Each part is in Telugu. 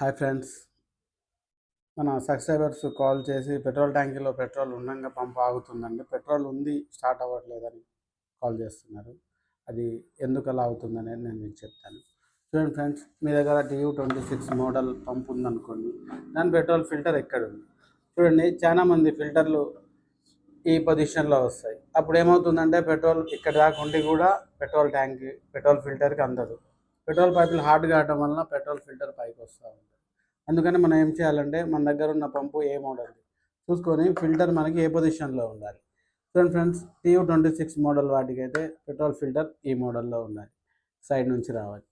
Hi friends. మన సబ్స్క్రైబర్స్ కాల్ చేసి పెట్రోల్ ట్యాంకీలో పెట్రోల్ ఉండగా పంప్ ఆగుతుందండి. పెట్రోల్ ఉంది స్టార్ట్ అవ్వట్లేదని కాల్ చేస్తున్నారు. అది ఎందుకు అలా అవుతుందనేది నేను మీకు చెప్తాను. చూడండి ఫ్రెండ్స్ మీ దగ్గర TU twenty six model pump ఉందనుకోండి దాని పెట్రోల్ ఫిల్టర్ ఎక్కడ ఉంది చూడండి చాలా మంది ఫిల్టర్లు ఈ పొజిషన్లో వస్తాయి. అప్పుడు ఏమవుతుందంటే పెట్రోల్ ఇక్కడ దాకా ఉండి కూడా పెట్రోల్ ట్యాంక్ పెట్రోల్ ఫిల్టర్కి అందదు. పెట్రోల్ పైపులు హార్డ్ కావడం వలన పెట్రోల్ ఫిల్టర్ పైకి వస్తూ ఉంటుంది అందుకని మనం ఏం చేయాలంటే మన దగ్గర ఉన్న పంపు ఏ మోడల్ చూసుకొని ఫిల్టర్ మనకి ఏ పొజిషన్లో ఉండాలి? చూడండి friends TU twenty six model వాటికి అయితే పెట్రోల్ ఫిల్టర్ ఈ మోడల్లో ఉండాలి. సైడ్ నుంచి రావాలి.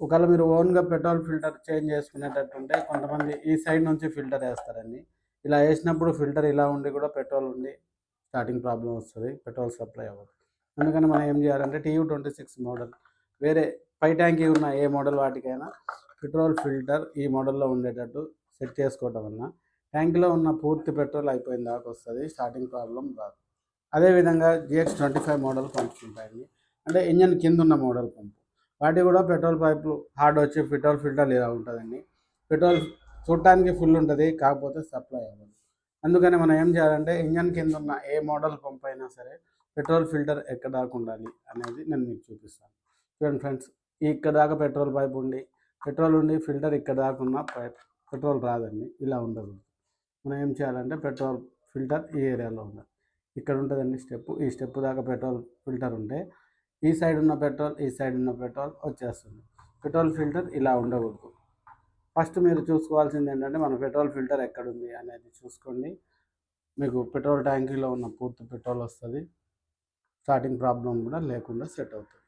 ఒకవేళ మీరు ఓన్గా పెట్రోల్ ఫిల్టర్ చేంజ్ చేసుకునేటట్టుంటే కొంతమంది ఈ సైడ్ నుంచి ఫిల్టర్ వేస్తారండి. ఇలా వేసినప్పుడు ఫిల్టర్ ఇలా ఉండి కూడా పెట్రోల్ ఉండి స్టార్టింగ్ ప్రాబ్లం వస్తుంది పెట్రోల్ సప్లై అవ్వదు. అందుకని మనం ఏం చేయాలంటే టీయూ ట్వంటీ సిక్స్ మోడల్ వేరే పై ట్యాంకీ ఉన్న ఏ మోడల్ వాటికైనా పెట్రోల్ ఫిల్టర్ ఈ మోడల్లో ఉండేటట్టు సెట్ చేసుకోవటం వలన ట్యాంక్లో ఉన్న పూర్తి పెట్రోల్ అయిపోయిన దాకా వస్తుంది స్టార్టింగ్ ప్రాబ్లం రాదు. అదేవిధంగా GX twenty five model pumps ఉంటాయండి అంటే ఇంజన్ కింద ఉన్న మోడల్ పంపు. వాటి కూడా పెట్రోల్ పైపులు హార్డ్ వచ్చి పెట్రోల్ ఫిల్టర్ ఇలా ఉంటుందండి. పెట్రోల్ చూడటానికి ఫుల్ ఉంటుంది కాకపోతే సప్లై అవ్వదు. అందుకని మనం ఏం చేయాలంటే ఇంజన్ కింద ఉన్న ఏ మోడల్ పంప్ అయినా సరే పెట్రోల్ ఫిల్టర్ ఎక్కడ దాకా ఉండాలి అనేది నేను మీకు చూపిస్తాను. చూడండి ఫ్రెండ్స్. ఇక్కడ దాకా పెట్రోల్ పైప్ ఉండి పెట్రోల్ ఉండి ఫిల్టర్ ఇక్కడ దాకా ఉన్న పైప్ పెట్రోల్ రాదండి ఇలా ఉండదు. మనం ఏం చేయాలంటే పెట్రోల్ ఫిల్టర్ ఈ ఏరియాలో ఉండాలి. ఇక్కడ ఉంటుందండి స్టెప్ ఈ స్టెప్ దాకా పెట్రోల్ ఫిల్టర్ ఉంటే ఈ సైడ్ ఉన్న పెట్రోల్ ఈ సైడ్ ఉన్న పెట్రోల్ వచ్చేస్తుంది. పెట్రోల్ ఫిల్టర్ ఇలా ఉండకూడదు. ఫస్ట్ మీరు చూసుకోవాల్సింది ఏంటంటే మన పెట్రోల్ ఫిల్టర్ ఎక్కడుంది అనేది చూసుకోండి. మీకు పెట్రోల్ ట్యాంకీలో ఉన్న పూర్తి పెట్రోల్ వస్తుంది. స్టార్టింగ్ ప్రాబ్లం కూడా లేకుండా సెట్ అవుతుంది.